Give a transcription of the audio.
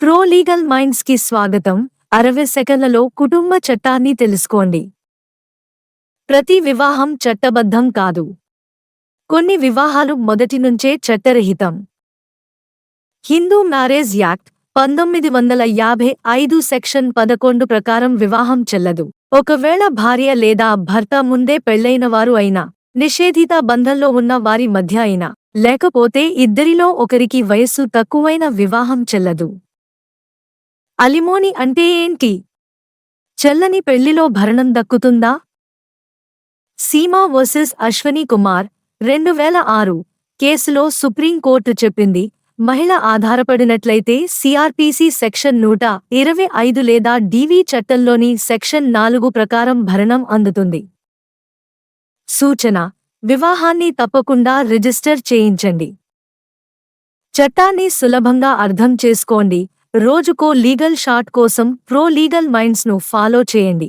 Pro legal మైండ్స్కి స్వాగతం. అరవై సెకన్లలో కుటుంబ చట్టాన్ని తెలుసుకోండి. ప్రతి వివాహం చట్టబద్ధం కాదు. కొన్ని వివాహాలు మొదటి నుంచే చట్టరహితం. హిందూ మ్యారేజ్ యాక్ట్ పంతొమ్మిది వందల యాభై ఐదు సెక్షన్ పదకొండు ప్రకారం వివాహం చెల్లదు. ఒకవేళ భార్య లేదా భర్త ముందే పెళ్ళైన వారు అయినా నిషేధిత బంధంలో ఉన్న వారి మధ్య అయినా లేకపోతే ఇద్దరిలో ఒకరికి వయస్సు తక్కువైన వివాహం చెల్లదు. అలిమోని అంటే ఏంటి? చెల్లని పెళ్ళిలో భరణం దక్కుతుందా? సీమా వర్సెస్ అశ్వని కుమార్ రెండు వేల ఆరు కేసులో సుప్రీంకోర్టు చెప్పింది మహిళ ఆధారపడినట్లయితే సిఆర్పిసి సెక్షన్ నూట ఇరవై ఐదు లేదా డివి చట్టంలోని సెక్షన్ నాలుగు ప్రకారం భరణం అందుతుంది. సూచన వివాహాన్ని తప్పకుండా రిజిస్టర్ చేయించండి. చట్టాన్ని సులభంగా అర్థం చేసుకోండి రోజుకో లీగల్ షాట్ కోసం ప్రో లీగల్ మైండ్స్ను ఫాలో చేయండి.